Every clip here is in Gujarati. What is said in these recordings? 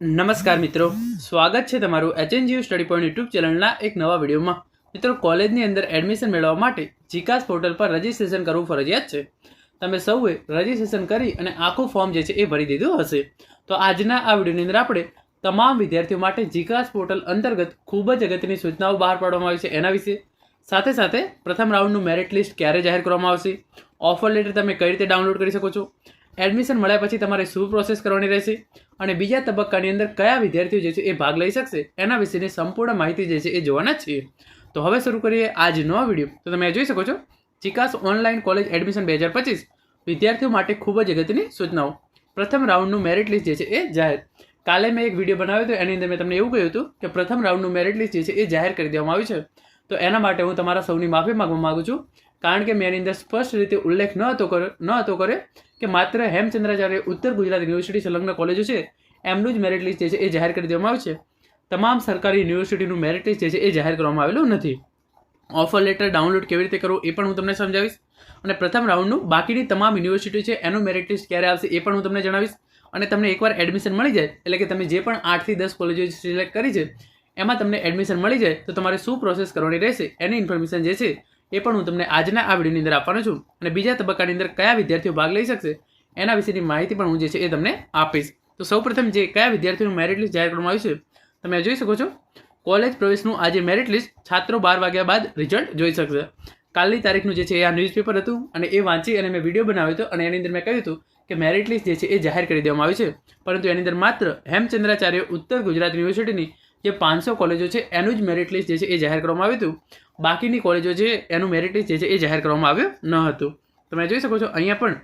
નમસ્કાર મિત્રો. સ્વાગત છે તમારું એચએનજીયુ સ્ટડી પોઈન્ટ યુટ્યુબ ચેનલના એક નવા વિડીયોમાં. મિત્રો, કોલેજની અંદર એડમિશન મેળવવા માટે જીકાસ પોર્ટલ પર રજિસ્ટ્રેશન કરવું ફરજિયાત છે. તમે સૌએ રજિસ્ટ્રેશન કરી અને આખું ફોર્મ જે છે એ ભરી દીધું હશે. તો આજના આ વિડીયોની અંદર આપણે તમામ વિદ્યાર્થીઓ માટે જીકાસ પોર્ટલ અંતર્ગત ખૂબ જ અગત્યની સૂચનાઓ બહાર પાડવામાં આવી છે એના વિશે. સાથે સાથે પ્રથમ રાઉન્ડનું મેરિટ લિસ્ટ ક્યારે જાહેર કરવામાં આવશે? ઓફર લેટર તમે કઈ રીતે ડાઉનલોડ કરી શકો છો? એડમિશન મળ્યા પછી તમારે શું પ્રોસેસ કરવાની રહેશે? અને બીજા તબક્કાની અંદર કયા વિદ્યાર્થીઓ જે છે એ ભાગ લઈ શકશે? એના વિશેની સંપૂર્ણ માહિતી જે છે એ જોવાના છીએ. તો હવે શરૂ કરીએ આજનો વીડિયો. તો તમે જોઈ શકો છો, ચિકાસ ઓનલાઈન કોલેજ એડમિશન બે હજાર પચીસ. વિદ્યાર્થીઓ માટે ખૂબ જ અગત્યની સૂચનાઓ. પ્રથમ રાઉન્ડનું મેરિટ લિસ્ટ જે છે એ જાહેર. કાલે મેં એક વીડિયો બનાવ્યો હતો, એની અંદર મેં તમને એવું કહ્યું હતું કે પ્રથમ રાઉન્ડનું મેરિટ લિસ્ટ જે છે એ જાહેર કરી દેવામાં આવ્યું છે. તો એના માટે હું તમારા સૌની માફી માગવા માગું છું. કારણ કે મેં એની અંદર સ્પષ્ટ રીતે ઉલ્લેખ ન હતો ન હતો કર્યો કે માત્ર હેમચંદ્રાચાર્ય ઉત્તર ગુજરાત યુનિવર્સિટી સંલગ્ન કોલેજો છે, એમનું જ મેરિટ લિસ્ટ જે છે એ જાહેર કરી દેવામાં આવ્યું છે તમામ સરકારી યુનિવર્સિટીનું મેરિટ લિસ્ટ જે છે એ જાહેર કરવામાં આવેલું નથી. ઓફર લેટર ડાઉનલોડ કેવી રીતે કરવું એ પણ હું તમને સમજાવીશ. અને પ્રથમ રાઉન્ડનું બાકીની તમામ યુનિવર્સિટી છે એનું મેરિટ લિસ્ટ ક્યારે આવશે એ પણ હું તમને જણાવીશ. અને તમને એકવાર એડમિશન મળી જાય, એટલે કે તમે જે પણ આઠથી દસ કોલેજો સિલેક્ટ કરી છે, એમાં તમને એડમિશન મળી જાય, તો તમારે શું પ્રોસેસ કરવાની રહેશે, એની ઇન્ફોર્મેશન જે છે એ પણ હું તમને આજના આ વિડીયોની અંદર આપવાનો છું. અને બીજા તબક્કાની અંદર કયા વિદ્યાર્થીઓ ભાગ લઈ શકશે, એના વિશેની માહિતી પણ હું જે છે એ તમને આપીશ. તો સૌપ્રથમ જે કયા વિદ્યાર્થીઓનું મેરિટ લિસ્ટ જાહેર કરવામાં આવ્યું છે, તમે જોઈ શકો છો. કોલેજ પ્રવેશનું આજે મેરિટ લિસ્ટ છાત્રો બાર વાગ્યા બાદ રિઝલ્ટ જોઈ શકશે. કાલની તારીખનું જે છે એ આ ન્યૂઝપેપર હતું અને એ વાંચી અને મેં વીડિયો બનાવ્યો હતો અને એની અંદર મેં કહ્યું હતું કે મેરિટ લિસ્ટ જે છે એ જાહેર કરી દેવામાં આવી છે. પરંતુ એની અંદર માત્ર હેમચંદ્રાચાર્ય ઉત્તર ગુજરાત યુનિવર્સિટીની જે પાંચસો કોલેજો છે, એનું જ મેરિટ લિસ્ટ જે છે, એ જાહેર કરવામાં આવ્યું હતું. બાકીની કોલેજો છે એનું મેરિટ લિસ્ટ જે છે, એ જાહેર કરવામાં આવ્યું ન હતું. તમે જોઈ શકો છો, અહીંયા પણ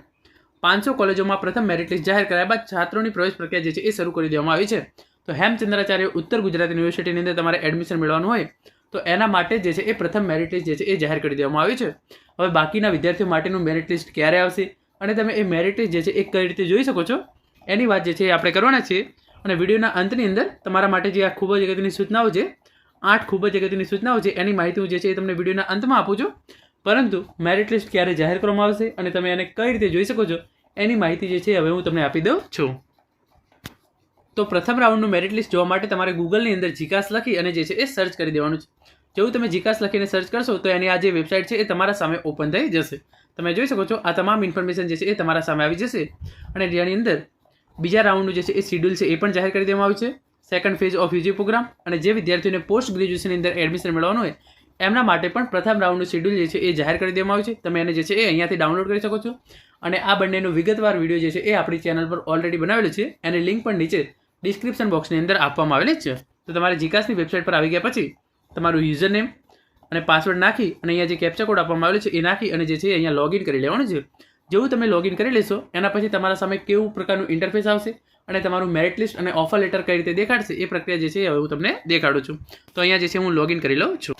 પાંચસો કોલેજોમાં પ્રથમ મેરિટ લિસ્ટ જાહેર કર્યા બાદ છાત્રોની પ્રવેશ પ્રક્રિયા જે છે, એ શરૂ કરી દેવામાં આવી છે. તો હેમચંદ્રાચાર્ય ઉત્તર ગુજરાત યુનિવર્સિટીની અંદર તમારે એડમિશન મેળવવાનું હોય, તો એના માટે જે છે, એ પ્રથમ મેરિટ લિસ્ટ જે છે, એ જાહેર કરી દેવામાં આવ્યું છે. હવે બાકીના વિદ્યાર્થીઓ માટેનું મેરિટ લિસ્ટ ક્યારે આવશે? અને તમે એ મેરિટ લિસ્ટ જે છે, એ કઈ રીતે જોઈ શકો છો? એની વાત જે છે, એ આપણે કરવાના છીએ. અને વિડીયોના અંતની અંદર તમારા માટે જે આ ખૂબ જ અગત્યની સૂચનાઓ છે, આઠ ખૂબ જ અગત્યની સૂચનાઓ છે, એની માહિતી હું જે છે એ તમને વિડીયોના અંતમાં આપું છું. પરંતુ મેરિટ લિસ્ટ ક્યારે જાહેર કરવામાં આવશે અને તમે એને કઈ રીતે જોઈ શકો છો, એની માહિતી જે છે હવે હું તમને આપી દઉં છું. તો પ્રથમ રાઉન્ડનું મેરિટ લિસ્ટ જોવા માટે તમારે ગૂગલની અંદર જીકાસ લખી અને જે છે એ સર્ચ કરી દેવાનું છે. જેવું તમે જીકાસ લખીને સર્ચ કરશો, તો એની આ જે વેબસાઇટ છે એ તમારા સામે ઓપન થઈ જશે. તમે જોઈ શકો છો આ તમામ ઇન્ફોર્મેશન જે છે એ તમારા સામે આવી જશે. અને જેની અંદર બીજા રાઉન્ડનું જે છે એ શેડ્યુલ છે એ પણ જાહેર કરી દેવામાં આવ્યું છે. Second phase of UG program અને જે વિદ્યાર્થીઓને પોસ્ટ ગ્રેજ્યુએશનની અંદર એડમિશન મેળવવાનું હોય, એમના માટે પણ પ્રથમ રાઉન્ડનું શેડ્યુલ જે છે એ જાહેર કરી દેવામાં આવ્યું છે. તમે એને જે છે એ અહીંયાથી ડાઉનલોડ કરી શકો છો. અને આ બંનેનો વિગતવાર વીડિયો જે છે એ આપણી ચેનલ પર ઓલરેડી બનાવેલો છે. એની લિંક પણ નીચે ડિસ્ક્રિપ્શન બોક્સની અંદર આપવામાં આવેલી છે. તો તમારે જીકાસની વેબસાઇટ પર આવી ગયા પછી તમારું યુઝર નેમ અને પાસવર્ડ નાખી અને અહીંયા જે કેપ્ચા કોડ આપવામાં આવેલો છે એ નાખી અને જે છે અહીંયા લોગિન કરી લેવાનું છે. જેવું તમે લોગિન કરી લેશો, એના પછી તમારા સામે કેવું પ્રકારનું ઇન્ટરફેસ આવશે અને તમારું મેરિટ લિસ્ટ અને ઓફર લેટર કઈ રીતે દેખાડશે, એ પ્રક્રિયા જે છે હવે હું તમને દેખાડું છું. તો અહીંયા જે છે હું લોગિન કરી લઉં છું.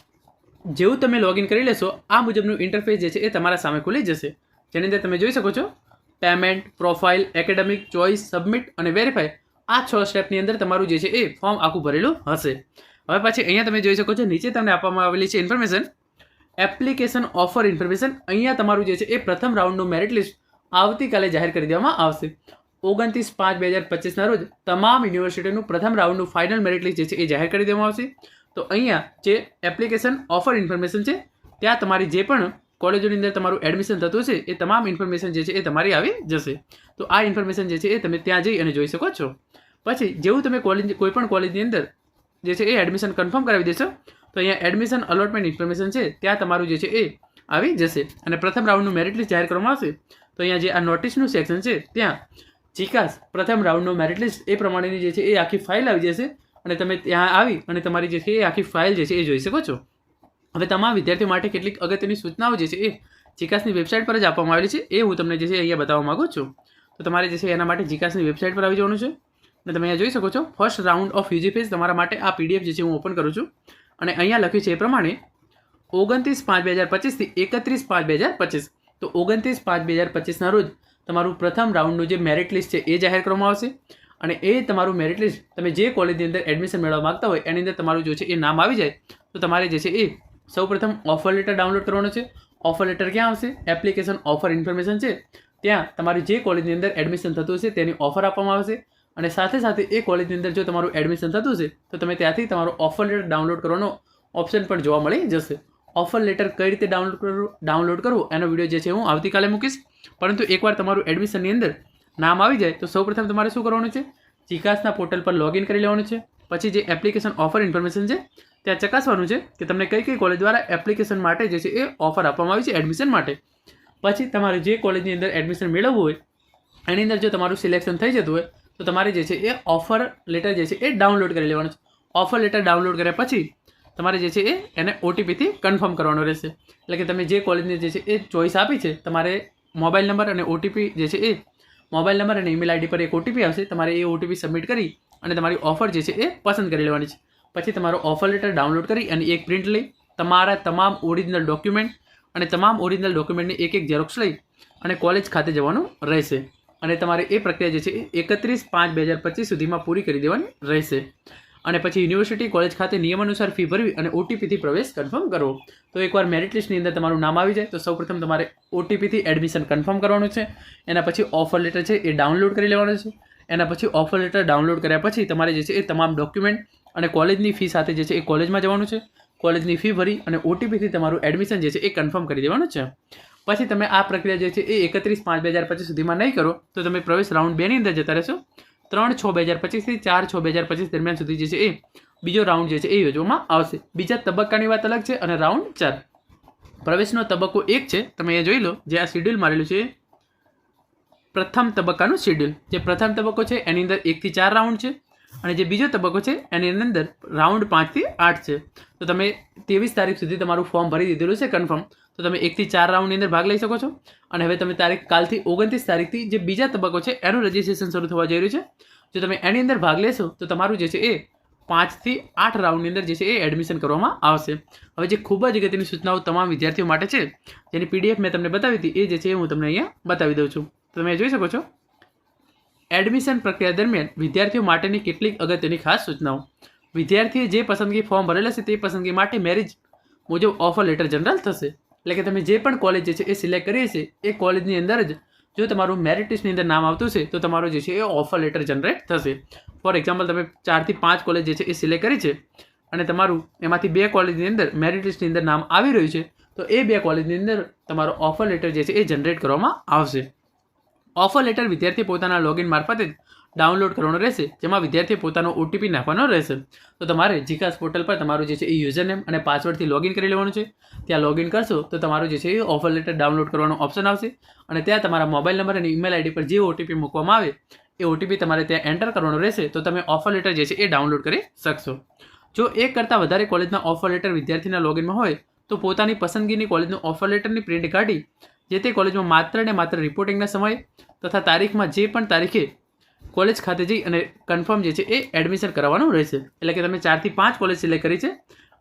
જેવું તમે લોગિન કરી લેશો, આ મુજબનું ઇન્ટરફેસ જે છે એ તમારા સામે ખુલી જશે. જેની અંદર તમે જોઈ શકો છો payment profile academic choice submit અને વેરીફાઈ આ છ સ્ટેપની અંદર તમારું જે છે એ ફોર્મ આખું ભરેલું હશે. હવે પછી અહીંયા તમે જોઈ શકો છો, નીચે તમને આપવામાં આવેલી છે ઇન્ફોર્મેશન એપ્લિકેશન ઓફર ઇન્ફોર્મેશન અહીંયા તમારું જે છે એ પ્રથમ રાઉન્ડનું મેરિટ લિસ્ટ આવતીકાલે જાહેર કરી દેવામાં આવશે. ઓગણત્રીસ પાંચ બે હજાર પચીસના રોજ તમામ યુનિવર્સિટીનું પ્રથમ રાઉન્ડનું ફાઇનલ મેરિટ લિસ્ટ જે છે એ જાહેર કરી દેવામાં આવશે. તો અહીંયા જે એપ્લિકેશન ઓફર ઇન્ફોર્મેશન છે, ત્યાં તમારી જે પણ કોલેજોની અંદર તમારું એડમિશન થતું છે એ તમામ ઇન્ફોર્મેશન જે છે એ તમારી આવી જશે. તો આ ઇન્ફોર્મેશન જે છે એ તમે ત્યાં જઈ અને જોઈ શકો છો. પછી જેવું તમે કોલેજ કોઈ પણ કોલેજની અંદર જે છે એ એડમિશન કન્ફર્મ કરાવી દેશો. તો અહીંયા એડમિશન અલોટમેન્ટ ઇન્ફોર્મેશન છે, ત્યાં તમારું જે છે એ આવી જશે. અને પ્રથમ રાઉન્ડનું મેરિટ લિસ્ટ જાહેર કરવામાં આવશે. તો અહીંયા જે આ નોટિસનું સેક્શન છે, ત્યાં ચિકાસ પ્રથમ રાઉન્ડનું મેરિટ લિસ્ટ એ પ્રમાણેની જે છે એ આખી ફાઇલ આવી જશે. અને તમે ત્યાં આવી અને તમારી જે છે એ આખી ફાઇલ જે છે એ જોઈ શકો છો. હવે તમામ વિદ્યાર્થીઓ માટે કેટલીક અગત્યની સૂચનાઓ જે છે એ ચિકાસની વેબસાઇટ પર જ આપવામાં આવેલી છે. એ હું તમને જે છે અહીંયા બતાવવા માગું છું. તો તમારે જે છે એના માટે જીકાસની વેબસાઇટ પર આવી જવાનું છે. અને તમે અહીંયા જોઈ શકો છો first round of UG phase તમારા માટે આ પીડીએફ જે છે હું ઓપન કરું છું. અને અહીંયા લખ્યું છે એ પ્રમાણે, ઓગણત્રીસ પાંચ બે હજાર પચીસથી એકત્રીસ પાંચ બે હજાર પચીસ. તો ઓગણત્રીસ પાંચ બે હજાર પચીસના રોજ તમારું પ્રથમ રાઉન્ડનું જે મેરિટ લિસ્ટ છે એ જાહેર કરવામાં આવશે. અને એ તમારું મેરિટ લિસ્ટ તમે જે કોલેજની અંદર એડમિશન મેળવવા માગતા હોય એની અંદર તમારું જો છે એ નામ આવી જાય, તો તમારે જે છે એ સૌપ્રથમ ઓફર લેટર ડાઉનલોડ કરવાનો છે. ઓફર લેટર ક્યાં આવશે? એપ્લિકેશન ઓફર ઇન્ફોર્મેશન છે. ત્યાં તમારી જે કોલેજની અંદર એડમિશન થતું હશે તેની ઓફર આપવામાં આવશે. અને સાથે સાથે એ કોલેજની અંદર જો તમારું એડમિશન થતું છે તો તમે ત્યાંથી તમારો ઓફર લેટર ડાઉનલોડ કરવાનો ઓપ્શન પણ જોવા મળી જશે. ઓફર લેટર કઈ રીતે ડાઉનલોડ કરવું ડાઉનલોડ કરવું, એનો વીડિયો જે છે હું આવતીકાલે મૂકીશ. પરંતુ એકવાર તમારું એડમિશનની અંદર નામ આવી જાય, તો સૌપ્રથમ તમારે શું કરવાનું છે? જીકાસના પોર્ટલ પર લોગિન કરી લેવાનું છે. પછી જે એપ્લિકેશન ઓફર ઇન્ફોર્મેશન છે, ત્યાં ચકાસવાનું છે કે તમને કઈ કઈ કોલેજ દ્વારા એપ્લિકેશન માટે જે છે એ ઓફર આપવામાં આવી છે એડમિશન માટે. પછી તમારે જે કોલેજની અંદર એડમિશન મેળવવું હોય, એની અંદર જો તમારું સિલેક્શન થઈ જતું હોય તો તમારે જે છે એ ઓફર લેટર જે છે એ ડાઉનલોડ કરી લેવાનું છે. ઓફર લેટર ડાઉનલોડ કર્યા પછી તમારે જે છે એ એને ઓટીપીથી કન્ફર્મ કરવાનો રહેશે. એટલે કે તમે જે કોલેજની જે છે એ ચોઈસ આપી છે, તમારે મોબાઈલ નંબર અને ઓટીપી જે છે એ મોબાઈલ નંબર અને ઈમેલ આઈડી પર એક ઓટીપી આવશે, તમારે એ ઓટીપી સબમિટ કરી અને તમારી ઓફર જે છે એ પસંદ કરી લેવાની છે. પછી તમારો ઓફર લેટર ડાઉનલોડ કરી અને એક પ્રિન્ટ લઈ તમારા તમામ ઓરિજિનલ ડોક્યુમેન્ટ અને તમામ ઓરિજિનલ ડોક્યુમેન્ટની એક એક ઝેરોક્સ લઈ અને કોલેજ ખાતે જવાનું રહેશે. અને તમારે એ પ્રક્રિયા જે છે એકત્રીસ પાંચ બે હજાર પચીસ સુધીમાં પૂરી કરી દેવાની રહેશે. અને પછી યુનિવર્સિટી કોલેજ ખાતે નિયમ અનુસાર ફી ભરવી અને ઓટીપીથી પ્રવેશ કન્ફર્મ કરવો. તો એકવાર મેરિટ લિસ્ટની અંદર તમારું નામ આવી જાય, તો સૌપ્રથમ તમારે ઓટીપીથી એડમિશન કન્ફર્મ કરવાનું છે. એના પછી ઓફર લેટર છે એ ડાઉનલોડ કરી લેવાનું છે. એના પછી ઓફર લેટર ડાઉનલોડ કર્યા પછી તમારે જે છે એ તમામ ડોક્યુમેન્ટ અને કોલેજની ફી સાથે જે છે એ કોલેજમાં જવાનું છે. કોલેજની ફી ભરી અને ઓટીપીથી તમારું એડમિશન જે છે એ કન્ફર્મ કરી દેવાનું છે. પછી તમે આ પ્રક્રિયા જે છે એ એકત્રીસ પાંચ બે હજાર પચીસ સુધીમાં નહીં કરો, તો તમે પ્રવેશ રાઉન્ડ બેની અંદર જતા રહેશો. ત્રણ છ બે હજાર પચીસથી ચાર છ બે હજાર પચીસ દરમિયાન સુધી જે છે એ બીજો રાઉન્ડ જે છે એ યોજવામાં આવશે. બીજા તબક્કાની વાત અલગ છે અને રાઉન્ડ ચાર. પ્રવેશનો તબક્કો એક છે, તમે એ જોઈ લો, જે આ શિડ્યુલ મારેલું છે પ્રથમ તબક્કાનું શિડ્યુલ. જે પ્રથમ તબક્કો છે એની અંદર એકથી ચાર રાઉન્ડ છે અને જે બીજો તબક્કો છે એની અંદર રાઉન્ડ પાંચથી આઠ છે. તો તમે ત્રેવીસ તારીખ સુધી તમારું ફોર્મ ભરી દીધેલું છે, કન્ફર્મ. તો તમે એકથી ચાર રાઉન્ડની અંદર ભાગ લઈ શકો છો. અને હવે તમે તારીખ કાલથી ઓગણત્રીસ તારીખથી જે બીજા તબક્કો છે, એનું રજિસ્ટ્રેશન શરૂ થવા જઈ રહ્યું છે. જો તમે એની અંદર ભાગ લેશો, તો તમારું જે છે એ પાંચથી આઠ રાઉન્ડની અંદર જે છે એ એડમિશન કરવામાં આવશે. હવે જે ખૂબ જ અગત્યની સૂચનાઓ તમામ વિદ્યાર્થીઓ માટે છે, જેની પીડીએફ મેં તમને બતાવી હતી, એ જે છે એ હું તમને અહીંયા બતાવી દઉં છું. તમે જોઈ શકો છો. એડમિશન પ્રક્રિયા દરમિયાન વિદ્યાર્થીઓ માટેની કેટલીક અગત્યની ખાસ સૂચનાઓ. વિદ્યાર્થીએ જે પસંદગી ફોર્મ ભરેલા છે, તે પસંદગી માટે મેરિજ મુજબ ઓફર લેટર જનરલ થશે. એટલે કે તમે જે પણ કોલેજ જે છે એ સિલેક્ટ કરીએ છીએ, એ કોલેજની અંદર જ જો તમારું મેરિટ અંદર નામ આવતું છે તો તમારો જે છે એ ઓફર લેટર જનરેટ થશે. ફોર એક્ઝામ્પલ તમે ચારથી પાંચ કોલેજ જે છે એ સિલેક્ટ કરી છે, અને તમારું એમાંથી બે કોલેજની અંદર મેરિટ અંદર નામ આવી રહ્યું છે, તો એ બે કોલેજની અંદર તમારો ઓફર લેટર જે છે એ જનરેટ કરવામાં આવશે. ઓફર લેટર વિદ્યાર્થી પોતાના લોગિન મારફતે જ ડાઉનલોડ કરવાનો રહેશે, જેમાં વિદ્યાર્થીએ પોતાનો ઓટીપી નાખવાનો રહેશે. તો તમારે જીકાસ પોર્ટલ પર તમારું જે છે એ યુઝર નેમ અને પાસવર્ડથી લોગિન કરી લેવાનું છે. ત્યાં લોગિન કરશો, તો તમારું જે છે એ ઓફર લેટર ડાઉનલોડ કરવાનો ઓપ્શન આવશે. અને ત્યાં તમારા મોબાઈલ નંબર અને ઈમેલ આઈડી પર જે ઓટીપી મૂકવામાં આવે, એ ઓટીપી તમારે ત્યાં એન્ટર કરવાનો રહેશે, તો તમે ઓફર લેટર જે છે એ ડાઉનલોડ કરી શકશો. જો એક કરતાં વધારે કોલેજના ઓફર લેટર વિદ્યાર્થીના લોગિનમાં હોય, તો પોતાની પસંદગીની કોલેજનું ઓફર લેટરની પ્રિન્ટ કાઢી, જે તે કોલેજમાં માત્ર ને માત્ર રિપોર્ટિંગના સમયે તથા તારીખમાં જે પણ તારીખે કોલેજ ખાતે જઈ અને કન્ફર્મ જે છે એ એડમિશન કરાવવાનું રહેશે. એટલે કે તમે ચારથી પાંચ કોલેજ સિલેક્ટ કરી છે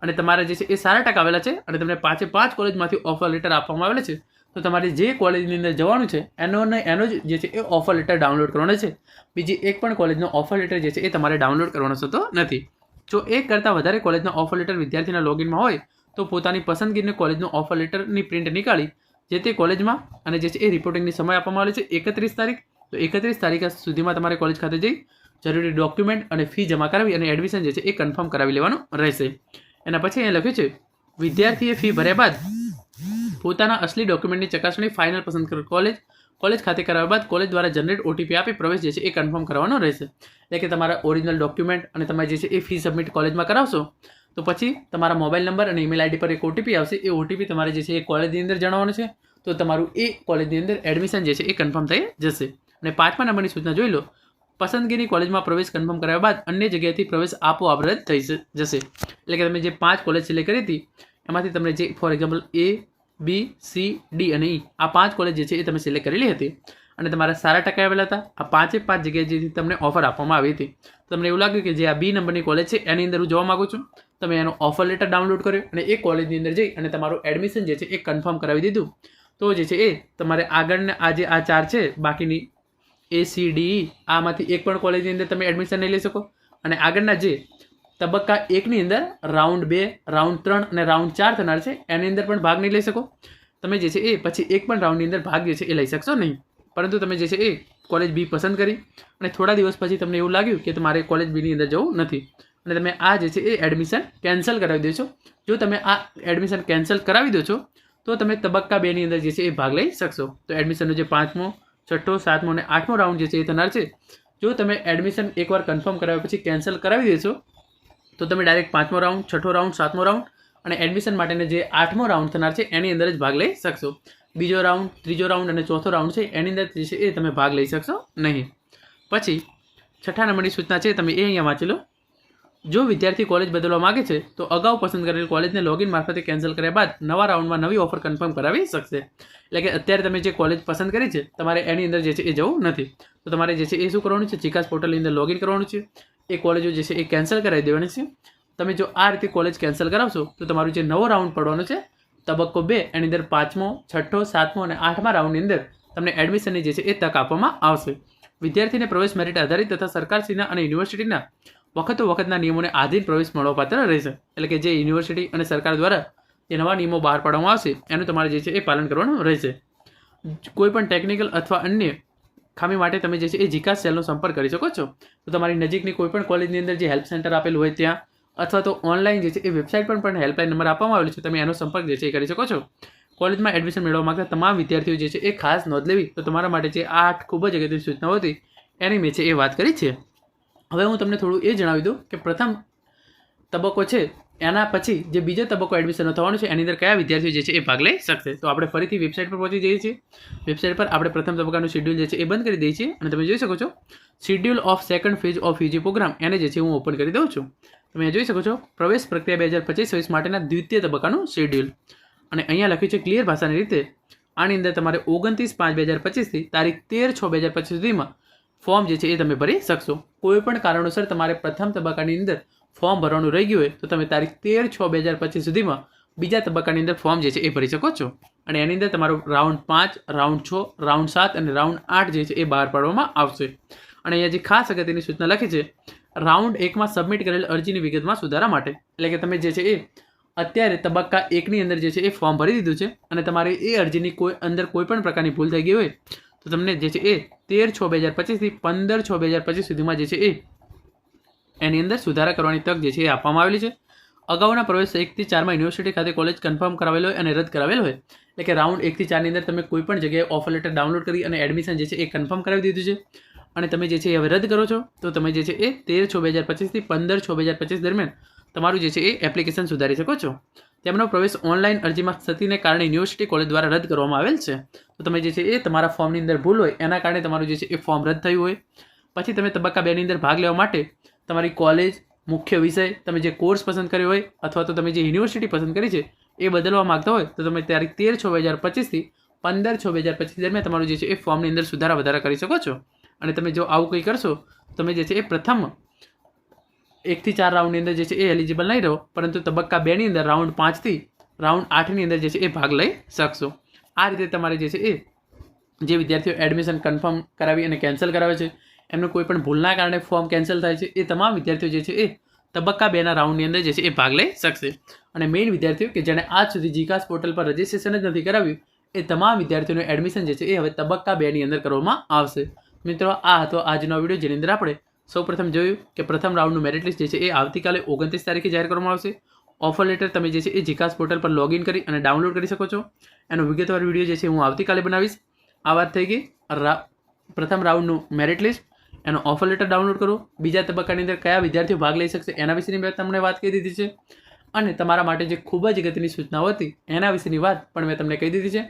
અને તમારા જે છે એ સારા ટકા આવેલા છે અને તમને પાંચે પાંચ કોલેજમાંથી ઓફર લેટર આપવામાં આવેલા છે. તો તમારે જે કોલેજની અંદર જવાનું છે, એનો ને એનો જ જે છે એ ઓફર લેટર ડાઉનલોડ કરવાનો છે. બીજી એક પણ કોલેજનો ઓફર લેટર જે છે એ તમારે ડાઉનલોડ કરવાનો થતો નથી. જો એક કરતાં વધારે કોલેજનો ઓફર લેટર વિદ્યાર્થીના લોગિનમાં હોય, તો પોતાની પસંદગીની કોલેજનો ઓફર લેટરની પ્રિન્ટ નીકાળી, જે તે કોલેજમાં અને જે છે એ રિપોર્ટિંગની સમય આપવામાં આવે છે, એકત્રીસ તારીખ તો એકત્રીસ તારીખ સુધીમાં તમારે કોલેજ ખાતે જઈ જરૂરી ડોક્યુમેન્ટ અને ફી જમા કરાવી અને એડમિશન જે છે એ કન્ફર્મ કરાવી લેવાનું રહેશે. એના પછી અહીંયા લખ્યું છે, વિદ્યાર્થીએ ફી ભર્યા બાદ પોતાના અસલી ડોક્યુમેન્ટની ચકાસણી ફાઇનલ પસંદ કરો કોલેજ કોલેજ ખાતે કરાવ્યા બાદ કોલેજ દ્વારા જનરેટ ઓટીપી આપી પ્રવેશ જે છે એ કન્ફર્મ કરવાનો રહેશે. એટલે કે તમારા ઓરિજિનલ ડોક્યુમેન્ટ અને તમે જે છે એ ફી સબમિટ કોલેજમાં કરાવશો, તો પછી તમારા મોબાઈલ નંબર અને ઈમેલ આઈડી પર એક ઓટીપી આવશે. એ ઓટીપી તમારે જે છે એ કોલેજની અંદર જણાવવાનું છે, તો તમારું એ કોલેજની અંદર એડમિશન જે છે એ કન્ફર્મ થઈ જશે. અને પાંચમા નંબરની સૂચના જોઈ લો. પસંદગીની કોલેજમાં પ્રવેશ કન્ફર્મ કરાવ્યા બાદ અન્ય જગ્યાએથી પ્રવેશ આપોઆપ થઈ જશે. એટલે કે તમે જે પાંચ કોલેજ સિલેક્ટ કરી હતી, એમાંથી તમને જે, for example, A, B, C, D અને ઈ, આ પાંચ કોલેજ જે છે એ તમે સિલેક્ટ કરેલી હતી. અને તમારા સારા ટકા આવેલા હતા. આ પાંચે પાંચ જગ્યાએ જેથી તમને ઓફર આપવામાં આવી હતી. તમને એવું લાગ્યું કે જે આ બી નંબરની કોલેજ છે, એની અંદર હું જોવા માગું છું. તમે એનો ઓફર લેટર ડાઉનલોડ કર્યો અને એ કોલેજની અંદર જઈ અને તમારું એડમિશન જે છે એ કન્ફર્મ કરાવી દીધું. તો જે છે એ, તમારે આગળના આ જે આ ચાર છે, બાકીની એ સી ડી આમાંથી એક પણ કોલેજની અંદર તમે એડમિશન નહીં લઈ શકો. અને આગળના જે તબક્કા એકની અંદર રાઉન્ડ બે રાઉન્ડ ત્રણ અને રાઉન્ડ ચાર થનાર છે, એની અંદર પણ ભાગ નહીં લઈ શકો. તમે જે છે એ પછી એક પણ રાઉન્ડની અંદર ભાગ જે છે એ લઈ શકશો નહીં. પરંતુ તમે જે છે એ કોલેજ બી પસંદ કરી અને થોડા દિવસ પછી તમને એવું લાગ્યું કે તમારે કોલેજ બીની અંદર જવું નથી. અને તમે આ જે છે એ એડમિશન કેન્સલ કરાવી દો છો જો તમે આ એડમિશન કેન્સલ કરાવી દો છો, તો તમે તબક્કા બેની અંદર જે છે એ ભાગ લઈ શકશો. તો એડમિશનનો જે પાંચમો છઠ્ઠો, સાતમો અને આઠમો રાઉન્ડ જે છે એ થનાર છે. જો તમે એડમિશન એકવાર કન્ફર્મ કરાવ્યા પછી કેન્સલ કરાવી દેશો, તો તમે ડાયરેક્ટ પાંચમો રાઉન્ડ છઠ્ઠો રાઉન્ડ સાતમો રાઉન્ડ અને એડમિશન માટેનો જે આઠમો રાઉન્ડ થનાર છે, એની અંદર જ ભાગ લઈ શકશો. બીજો રાઉન્ડ ત્રીજો રાઉન્ડ અને ચોથો રાઉન્ડ છે, એની અંદર જે છે એ તમે ભાગ લઈ શકશો નહીં. પછી, છઠ્ઠા નંબરની સૂચના છે, તમે એ અહીંયા વાંચી લો. જો વિદ્યાર્થી કોલેજ બદલવા માગે છે, તો અગાઉ પસંદ કરેલ કોલેજને લોગિન મારફતે કેન્સલ કર્યા બાદ નવા રાઉન્ડમાં નવી ઓફર કન્ફર્મ કરાવી શકશે. એટલે કે અત્યારે તમે જે કોલેજ પસંદ કરી છે, તમારે એની અંદર જે છે એ જવું નથી. તો તમારે જે છે એ શું કરવાનું છે? ચિકાસ પોર્ટલની અંદર લોગિન કરવાનું છે. એ કોલેજો જે છે એ કેન્સલ કરાવી દેવાની છે. તમે જો આ રીતે કોલેજ કેન્સલ કરાવશો, તો તમારું જે નવો રાઉન્ડ પડવાનો છે, તબક્કો બે, એની અંદર પાંચમો, છઠ્ઠો, સાતમો અને આઠમા રાઉન્ડની અંદર તમને એડમિશનની જે છે એ તક આપવામાં આવશે. વિદ્યાર્થીને પ્રવેશ મેરિટ આધારિત તથા સરકારશ્રીના અને યુનિવર્સિટીના વખતો વખતના નિયમોને આધીન પ્રવેશ મળવાપાત્ર રહેશે. એટલે કે જે યુનિવર્સિટી અને સરકાર દ્વારા જે નવા નિયમો બહાર પાડવામાં આવશે, એનું તમારે જે છે એ પાલન કરવાનું રહેશે. કોઈ પણ ટેકનિકલ અથવા અન્ય ખામી માટે તમે જે છે એ જીકાસ સેલનો સંપર્ક કરી શકો છો. તો તમારી નજીકની કોઈપણ કોલેજની અંદર જે હેલ્પ સેન્ટર આપેલું હોય ત્યાં, અથવા તો ઓનલાઈન જે છે એ વેબસાઇટ પર પણ હેલ્પલાઇન નંબર આપવામાં આવેલો છે, તમે એનો સંપર્ક જે છે એ કરી શકો છો. કોલેજમાં એડમિશન મેળવવા માગતા તમામ વિદ્યાર્થીઓ જે છે એ ખાસ નોંધ લેવી. તો તમારા માટે જે આઠ ખૂબ જ અગત્યની સૂચનાઓ હતી, એની મેં છે એ વાત કરી છે. હવે હું તમને થોડું એ જણાવી દઉં કે પ્રથમ તબક્કો છે, એના પછી જે બીજો તબક્કો એડમિશન થવાનો છે, એની અંદર કયા વિદ્યાર્થીઓ જે છે એ ભાગ લઈ શકશે. તો આપણે ફરીથી વેબસાઇટ પર પહોંચી જઈએ છીએ. વેબસાઇટ પર આપણે પ્રથમ તબક્કાનું શેડ્યુલ જે છે એ બંધ કરી દઈએ છીએ. અને તમે જોઈ શકો છો schedule of second phase of UG program એને જે છે હું ઓપન કરી દઉં છું. તમે જોઈ શકો છો, પ્રવેશ પ્રક્રિયા બે હજાર પચીસ વીસ માટેના દ્વિતીય તબક્કાનું શેડ્યુલ અને અહીંયા લખ્યું છે ક્લિયર ભાષાની રીતે. આની અંદર તમારે ઓગણત્રીસ પાંચ બે હજાર પચીસથી તારીખ તેર છ બે હજાર પચીસ સુધીમાં ફોર્મ જે છે એ તમે ભરી શકશો. કોઈ પણ કારણોસર તમારે પ્રથમ તબક્કાની અંદર ફોર્મ ભરવાનું રહી ગયું હોય, તો તમે તારીખ તેર છ બે હજાર પચીસ સુધીમાં બીજા તબક્કાની અંદર ફોર્મ જે છે એ ભરી શકો છો. અને એની અંદર તમારો રાઉન્ડ પાંચ, રાઉન્ડ છ, રાઉન્ડ સાત અને રાઉન્ડ આઠ જે છે એ બહાર પાડવામાં આવશે. અને અહીંયા જે ખાસ અગત્યની સૂચના લખી છે, રાઉન્ડ એકમાં સબમિટ કરેલ અરજીની વિગતમાં સુધારા માટે. એટલે કે તમે જે છે એ અત્યારે તબક્કા એકની અંદર જે છે એ ફોર્મ ભરી દીધું છે અને તમારે એ અરજીની કોઈ અંદર કોઈ પણ પ્રકારની ભૂલ થઈ ગઈ હોય, તો તમને જે છે એ તેર છ બે હજાર પચીસથી પંદર છ બે હજાર પચીસ સુધીમાં જે છે એ એની અંદર સુધારા કરવાની તક જે છે એ આપવામાં આવેલી છે. અગાઉના પ્રવેશ એકથી ચારમાં યુનિવર્સિટી ખાતે કોલેજ કન્ફર્મ કરાવેલો હોય અને રદ કરાવેલો હોય, એટલે કે રાઉન્ડ એકથી ચારની અંદર તમે કોઈ પણ જગ્યાએ ઓફર લેટર ડાઉનલોડ કરી અને એડમિશન જે છે એ કન્ફર્મ કરાવી દીધું છે. અને તમે જે છે એ હવે રદ કરો છો, તો તમે જે છે એ તેર છ બે હજાર પચીસથી પંદર છ બે હજાર પચીસ દરમિયાન તમારું જે છે એ એપ્લિકેશન સુધારી શકો છો. તેમનો પ્રવેશ ઓનલાઈન અરજીમાં થતીને કારણે યુનિવર્સિટી કોલેજ દ્વારા રદ કરવામાં આવેલ છે. તો તમે જે છે એ તમારા ફોર્મની અંદર ભૂલ હોય, એના કારણે તમારું જે છે એ ફોર્મ રદ થયું હોય. પછી તમે તબક્કા બેની અંદર ભાગ લેવા માટે તમારી કોલેજ મુખ્ય વિષય, તમે જે કોર્સ પસંદ કર્યો હોય, અથવા તો તમે જે યુનિવર્સિટી પસંદ કરી છે, એ બદલવા માગતા હોય, તો તમે તારીખ તેર છ બે હજાર પચીસથી પંદર છ બે હજાર પચીસ દરમિયાન તમારું જે છે એ ફોર્મની અંદર સુધારા વધારા કરી શકો છો. અને તમે જો આવું કંઈ કરશો તમે જે છે એ પ્રથમ એકથી ચાર રાઉન્ડની અંદર જે છે એ એલિજિબલ નહીં રહો, પરંતુ તબક્કા બેની અંદર રાઉન્ડ પાંચથી રાઉન્ડ આઠની અંદર જે છે એ ભાગ લઈ શકશો. આ રીતે તમારે જે છે એ જે વિદ્યાર્થીઓ એડમિશન કન્ફર્મ કરાવી અને કેન્સલ કરાવે છે, એમનું કોઈ પણ ભૂલના કારણે ફોર્મ કેન્સલ થાય છે, એ તમામ વિદ્યાર્થીઓ જે છે એ તબક્કા બેના રાઉન્ડની અંદર જે છે એ ભાગ લઈ શકશે. અને મેઇન વિદ્યાર્થીઓ કે જેણે આજ સુધી જીકાસ પોર્ટલ પર રજિસ્ટ્રેશન જ નથી કરાવ્યું, એ તમામ વિદ્યાર્થીઓનું એડમિશન જે છે એ હવે તબક્કા બેની અંદર કરવામાં આવશે. મિત્રો, આ હતો આજનો વીડિયો. જેની અંદર આપણે સૌપ્રથમ જોયું કે પ્રથમ રાઉન્ડનું મેરિટ લિસ્ટ જે છે એ આવતીકાલે ઓગણત્રીસ તારીખે જાહેર કરવામાં આવશે. ઓફર લેટર તમે જે છે એ જીકાસ પોર્ટલ પર લોગિન કરી અને ડાઉનલોડ કરી શકો છો. એનો વિગતવાર વીડિયો જે છે હું આવતીકાલે બનાવીશ. આ વાત થઈ ગઈ પ્રથમ રાઉન્ડનું મેરિટ લિસ્ટ એનો ઓફર લેટર ડાઉનલોડ કરો. બીજા તબક્કાની અંદર કયા વિદ્યાર્થીઓ ભાગ લઈ શકશે એના વિશેની મેં તમને વાત કહી દીધી છે. અને તમારા માટે જે ખૂબ જ અગત્યની સૂચનાઓ હતી એના વિશેની વાત પણ મેં તમને કહી દીધી છે.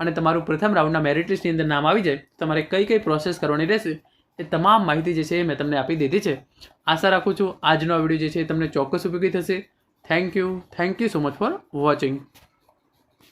અને તમારું પ્રથમ રાઉન્ડના મેરિટ લિસ્ટની અંદર નામ આવી જાય તમારે કઈ કઈ પ્રોસેસ કરવાની રહેશે એ તમામ માહિતી જે છે એ મેં તમને આપી દીધી છે. આશા રાખું છું આજનો વીડિયો જે છે એ તમને ચોક્કસ ઉપયોગી થશે. Thank you thank you so much for watching